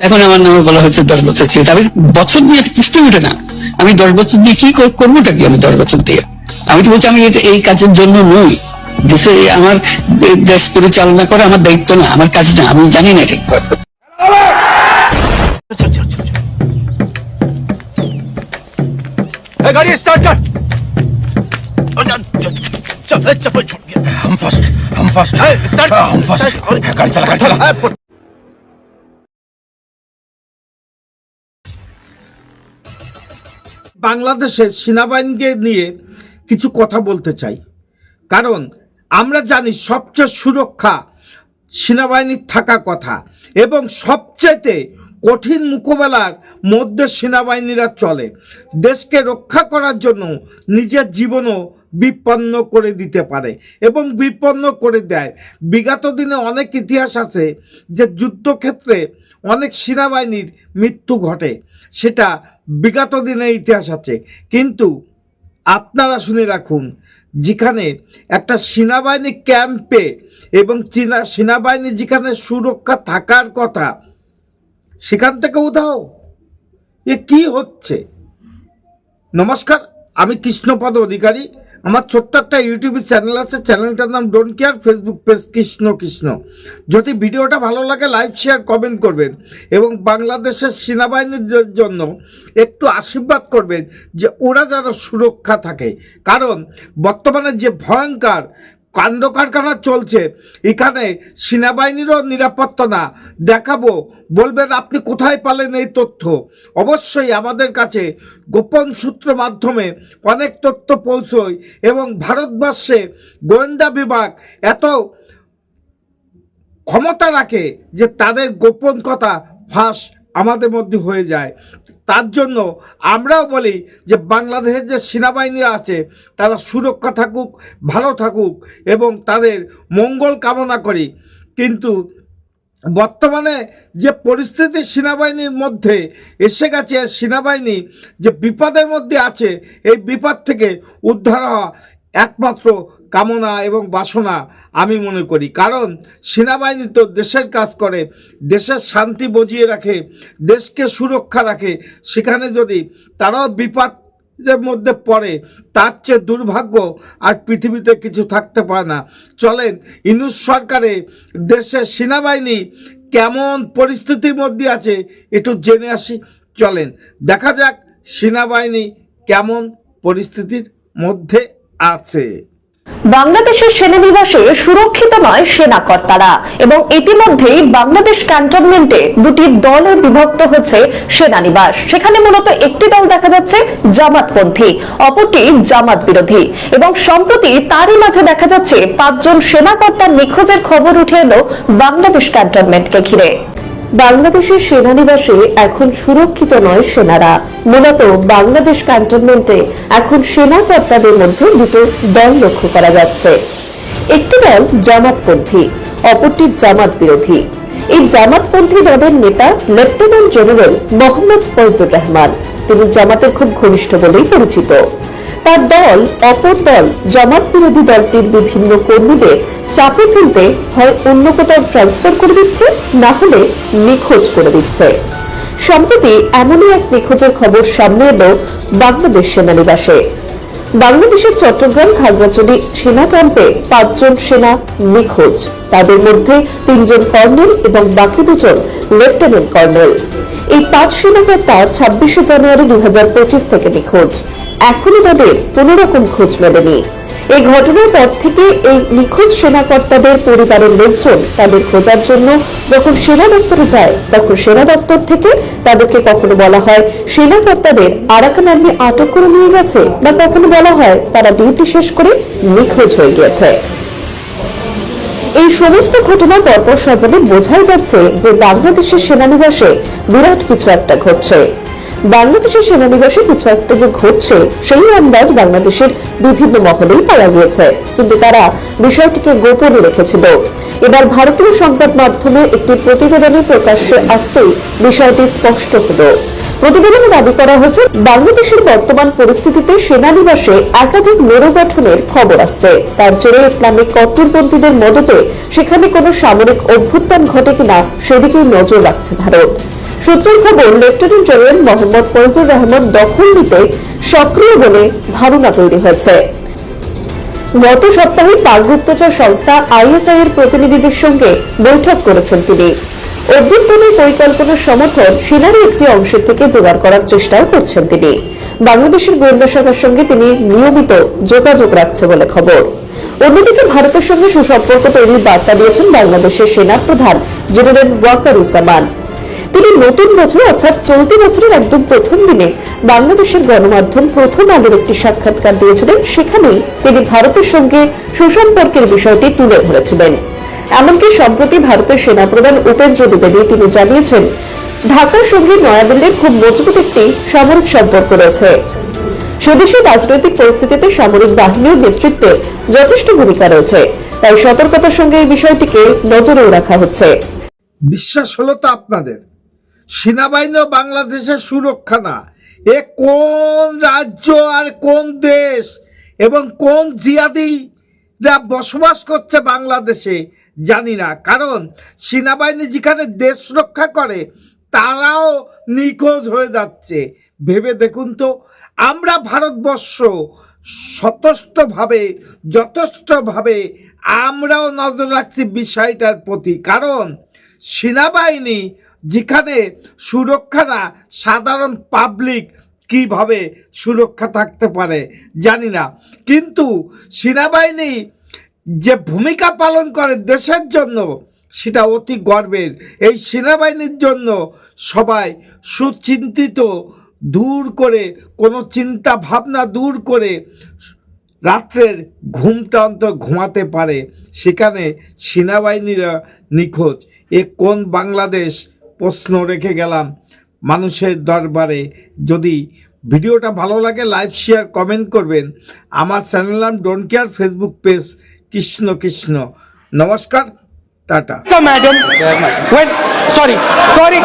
এখন আমার নামে বলা হচ্ছে দশ বছর ছিল আমি বছর দিয়ে পুষ্ট উঠে না আমি দশ বছর দিয়ে কি কর- করবোটা কি আমি দশ বছর দিয়ে আমি তো বলছি আমি এটা- এই কাজের জন্য নই দেশে আমার দে- দেশ পরিচালনা করা আমার দায়িত্ব না আমার কাজ না আমি জানি না ঠিক चल चल चल चल ए, गाड़ी स्टार्ट कर और जा- चल ए, चप्पल छूट गया हम फर्स्ट हम फर्स्ट ए, स्टार्ट कर, हम फर्स्ट स्टार्ट कर। गाड़ी चला गाड़ी चला বাংলাদেশের সেনাবাহিনীকে নিয়ে কিছু কথা বলতে চাই। কারণ আমরা জানি সবচেয়ে সুরক্ষা সেনাবাহিনীর থাকা কথা এবং সবচাইতে কঠিন মোকাবেলার মধ্যে সেনাবাহিনীরা চলে। দেশকে রক্ষা করার জন্য নিজের জীবনও বিপন্ন করে দিতে পারে এবং বিপন্ন করে দেয়। বিগত দিনে অনেক ইতিহাস আছে যে যুদ্ধক্ষেত্রে অনেক সেনাবাহিনীর মৃত্যু ঘটে। সেটা বিগত দিনে ইতিহাস আছে। কিন্তু আপনারা শুনে রাখুন, যেখানে একটা সেনাবাহিনী ক্যাম্পে এবং চীনা সেনাবাহিনী যেখানে সুরক্ষা থাকার কথা, সেখান থেকে উধাও। এ কি হচ্ছে? নমস্কার, আমি কৃষ্ণপদ অধিকারী। আমার ছোট্ট একটা ইউটিউব চ্যানেল আছে চ্যানেলটার নাম don't care Facebook page Krishna Krishna. যদি ভিডিওটা ভালো লাগে লাইক শেয়ার কমেন্ট করবেন এবং বাংলাদেশের সেনাবাহিনীর জন্য একটু আশীর্বাদ করবেন যে ওরা যেন সুরক্ষা থাকে। কারণ বর্তমানে যে ভয়ঙ্কর কাণ্ড কারখানা চলছে। এখানে সেনাবাহিনীরও নিরাপত্তা না। দেখাবো। বলবেন, আপনি কোথায় পালেন এই তথ্য? অবশ্যই আমাদের কাছে গোপন সূত্র মাধ্যমে অনেক তথ্য পৌঁছয় এবং ভারতবর্ষে গোয়েন্দা বিভাগ এত ক্ষমতা রাখে যে তাদের গোপন কথা ফাঁস আমাদের মধ্যে হয়ে যায়। তার জন্য আমরাও বলি যে বাংলাদেশের যে সেনাবাহিনীরা আছে, তারা সুরক্ষা থাকুক, ভালো থাকুক এবং তাদের মঙ্গল কামনা করি। কিন্তু বর্তমানে যে পরিস্থিতি সেনাবাহিনীর মধ্যে এসে গেছে, সেনাবাহিনী যে বিপদের মধ্যে আছে, এই বিপদ থেকে উদ্ধার হওয়া একমাত্র কামনা এবং বাসনা আমি মনে করি। কারণ সেনাবাহিনী তো দেশের কাজ করে, দেশের শান্তি বজিয়ে রাখে, দেশকে সুরক্ষা রাখে। সেখানে যদি তারাও বিপদ এর মধ্যে পড়ে, তার চেয়ে দুর্ভাগ্য আর পৃথিবীতে কিছু থাকতে পারে না। চলেন, ইনুস সরকারে দেশের সেনাবাহিনী কেমন পরিস্থিতির মধ্যে আছে একটু জেনে আসি। চলেন, দেখা যাক সেনাবাহিনী কেমন পরিস্থিতির মধ্যে আছে। বাংলাদেশের সেনানিবাসে সুরক্ষিত নয় সেনা কর্তারা এবং ইতিমধ্যেই বাংলাদেশ ক্যান্টনমেন্টে দুটি দলে বিভক্ত হচ্ছে সেনানিবাস। সেখানে মূলত একটি দল দেখা যাচ্ছে, জামাতপন্থী, অপরটি জামাত বিরোধী। এবং সম্প্রতি তারই মাঝে দেখা যাচ্ছে, পাঁচজন সেনা কর্তার নিখোঁজের খবর উঠে এলো বাংলাদেশ ক্যান্টনমেন্টকে ঘিরে। বাংলাদেশের সেনানিবাসে এখন সুরক্ষিত নয় সেনারা। মূলত বাংলাদেশ ক্যান্টনমেন্টে এখন সেনা কর্তাদের মধ্যে দুটো দল লক্ষ্য করা যাচ্ছে। একটি দল জামাতপন্থী, অপরটি জামাত বিরোধী এই জামাতপন্থী দলের নেতা লেফটেন্যান্ট জেনারেল মোহাম্মদ ফজলুর রহমান। তিনি জামাতের খুব ঘনিষ্ঠ বলেই পরিচিত। তার দল, অপর দল, জামাত বিরোধী দলটির বিভিন্ন কর্মীদের চাপে ফেলতে হয় অন্য কোথাও ট্রান্সফার করে দিচ্ছে, না হলে নিখোঁজ করে দিচ্ছে। সম্প্রতি এমনই এক নিখোঁজের খবর সামনে এলো বাংলাদেশ সেনানিবাসে। বাংলাদেশের চট্টগ্রাম খাগড়াছড়ি সেনা ক্যাম্পে পাঁচজন সেনা নিখোঁজ। তাদের মধ্যে তিনজন কর্নেল এবং বাকি দুজন লেফটেন্যান্ট কর্নেল। এই পাঁচ সেনাকর্তা ছাব্বিশে জানুয়ারি দু হাজার পঁচিশ থেকে নিখোঁজ। এখনও তাদের কোনো রকম খোঁজ মেলেনি। এই ঘটনার পর থেকে এই নিখোঁজ সেনাকর্তাদের পরিবারের লোকজন তাদের খোঁজার জন্য যখন সেনা দপ্তরে যায়, তখন সেনা দপ্তর থেকে তাদেরকে কখনো বলা হয় সেনাকর্তাদের আরাকান আর্মি আটক করে নিয়ে গেছে বা কখনো বলা হয় তারা ডিউটি শেষ করে নিখোঁজ হয়ে গিয়েছে। এই সমস্ত ঘটনা পরপর সাজালে বোঝাই যাচ্ছে যে বাংলাদেশের সেনানিবাসে বিরাট কিছু একটা ঘটছে। বাংলাদেশের সেনানিবাসে কিছু একটা যে ঘটছে, সেই আন্দাজ বাংলাদেশের বিভিন্ন মহলেই পাওয়া গিয়েছে। কিন্তু তারা বিষয়টিকে গোপনে রেখেছিল। এবার ভারতীয় সংবাদ মাধ্যমে একটি প্রতিবেদনে প্রকাশ্যে আসতেই বিষয়টি স্পষ্ট হলো। প্রতিবেদনে দাবি করা হয়েছে, বাংলাদেশের বর্তমান পরিস্থিতিতে সেনানিবাসে একাধিক মেরু গঠনের খবর আসছে। তার জেরে ইসলামিক কট্টরপন্থীদের মদতে সেখানে কোনো সামরিক অভ্যুত্থান ঘটে কিনা সেদিকেই নজর রাখছে ভারত। সূত্রের খবর, লেফটেন্যান্ট জেনারেল মোহাম্মদ ফয়জুর রহমান দখল নিতে সক্রিয় বলে ধারণা তৈরি হয়েছে। গত সপ্তাহে পাক গুপ্তচর সংস্থা আইএসআই এর প্রতিনিধিদের সঙ্গে বৈঠক করেছেন তিনি। অভ্যুত্থানের পরিকল্পনার সমর্থন সেনারই একটি অংশের থেকে জোগাড় করার চেষ্টাও করছেন তিনি। বাংলাদেশের গোয়েন্দা শাখার সঙ্গে তিনি নিয়মিত যোগাযোগ রাখছে বলে খবর। অন্যদিকে ভারতের সঙ্গে সুসম্পর্ক তৈরির বার্তা দিয়েছেন বাংলাদেশের সেনা প্রধান জেনারেল ওয়াকারুজ্জামান। তিনি নতুন বছর অর্থাৎ চলতি বছরের একদম প্রথম দিনে বাংলাদেশের গণমাধ্যম প্রথম আলোর একটি সাক্ষাৎকার দিয়েছিলেন। সেখানেই তিনি ভারতের সঙ্গে সুসম্পর্কের বিষয়টি তুলে ধরেছিলেন। এমনকি সম্প্রতি ভারতের সেনাপ্রধান উপেন্দ্র দ্বিবেদী তিনি জানিয়েছেন, ঢাকার সঙ্গে নয়াদিল্লির খুব মজবুত একটি সামরিক সম্পর্ক রয়েছে। স্বদেশের রাজনৈতিক পরিস্থিতিতে সামরিক বাহিনীর নেতৃত্বে যথেষ্ট ভূমিকা রয়েছে। তাই সতর্কতার সঙ্গে এই বিষয়টিকে নজরেও রাখা হচ্ছে। বিশ্বাস হলো তো আপনাদের। সেনাবাহিনী বাংলাদেশের সুরক্ষা না। এ কোন রাজ্য আর কোন দেশ এবং কোন জিয়াদিরা বসবাস করছে বাংলাদেশে জানি না। কারণ সেনাবাহিনী যেখানে দেশ রক্ষা করে, তারাও নিখোঁজ হয়ে যাচ্ছে। ভেবে দেখুন তো, আমরা ভারতবর্ষ সতষ্টভাবে যথেষ্টভাবে আমরাও নজর রাখছি বিষয়টার প্রতি। কারণ সেনাবাহিনী যেখানে সুরক্ষা না সাধারণ পাবলিক কীভাবে সুরক্ষা থাকতে পারে জানি না। কিন্তু সেনাবাহিনী যে ভূমিকা পালন করে দেশের জন্য, সেটা অতি গর্বের। এই সেনাবাহিনীর জন্য সবাই সুচিন্তিত, দূর করে, কোনো চিন্তা ভাবনা দূর করে রাত্রের ঘুমটা অন্তর ঘুমাতে পারে। সেখানে সেনাবাহিনীরা নিখোঁজ। এ কোন বাংলাদেশ প্রশ্ন রেখে গেলাম। মানুষের দরবারে যদি ভিডিওটা ভালো লাগে লাইভ শেয়ার কমেন্ট করবেন। আমার চ্যানেল নাম don't care Facebook page Krishna Krishna. নমস্কার টাটা। Madam sorry sorry.